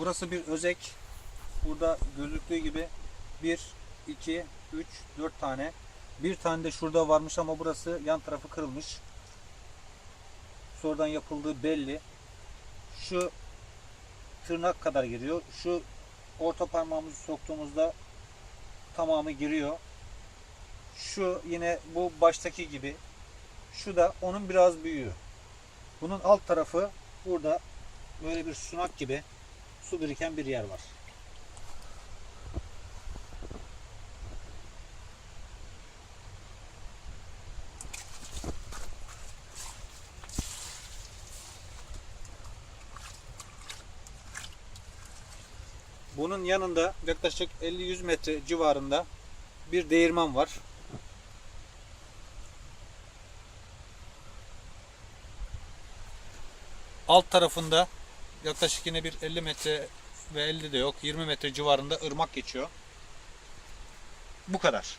Burası bir özek. Burada gözüktüğü gibi 1, 2, 3, 4 tane. Bir tane de şurada varmış ama burası yan tarafı kırılmış. Sonradan yapıldığı belli. Şu tırnak kadar giriyor. Şu orta parmağımızı soktuğumuzda tamamı giriyor. Şu yine bu baştaki gibi. Şu da onun biraz büyüğü. Bunun alt tarafı burada böyle bir sunak gibi su biriken bir yer var. Bunun yanında yaklaşık 50-100 metre civarında bir değirmen var. Alt tarafında yaklaşık yine bir 50 metre ve 50 de yok 20 metre civarında ırmak geçiyor. Bu kadar.